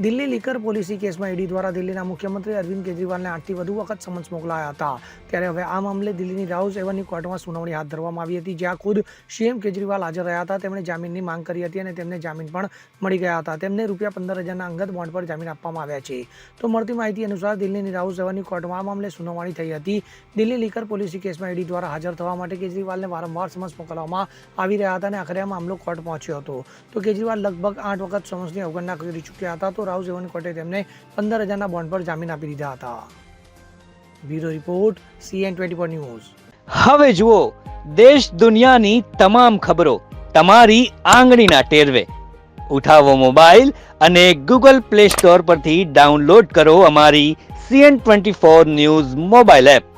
Delhi liquor policy કેસમાં ED દ્વારા દિલ્હીના મુખ્યમંત્રી અરવિંદ કેજરીવાલને આઠથી વધુ વખત સમન્સ મોકલાયા હતા. ત્યારે હવે આ મામલે દિલ્હીની રાઉસ એવનની કોર્ટમાં સુનાવણી હાથ ધરવામાં આવી હતી, જ્યાં ખુદ સીએમ કેજરીવાલ હાજર રહ્યા હતા. તેમણે જામીનની માંગ કરી હતી અને તેમને જામીન પણ મળી ગયા હતા. તેમને રૂપિયા પંદર હજારના અંગત બોન્ડ પર જામીન આપવામાં આવ્યા છે. તો મળતી માહિતી અનુસાર દિલ્હીની રાઉસ એવનની કોર્ટમાં આ મામલે સુનાવણી થઈ હતી. દિલ્હી લીકર પોલિસી કેસમાં ઈડી દ્વારા હાજર થવા માટે કેજરીવાલને વારંવાર સમન્સ મોકલવામાં આવી રહ્યા હતા અને આખરે આ મામલો કોર્ટ પહોંચ્યો હતો. તો કેજરીવાલ લગભગ આઠ વખત સમન્સની અવગણના કરી ચૂક્યા હતા. તો રાઉઝ એવન કોર્ટે તેમને પંદર હજારના બોન્ડ પર જામીન આપી દીધા હતા. Bureau report CN twenty news. હવે જુઓ, દેશ દુનિયાની તમામ ખબરો તમારી આંગળીના ટેરવે. ઉઠાવો મોબાઈલ અને ગૂગલ પ્લે સ્ટોર પરથી ડાઉનલોડ કરો અમારી CN twenty four news mobile app.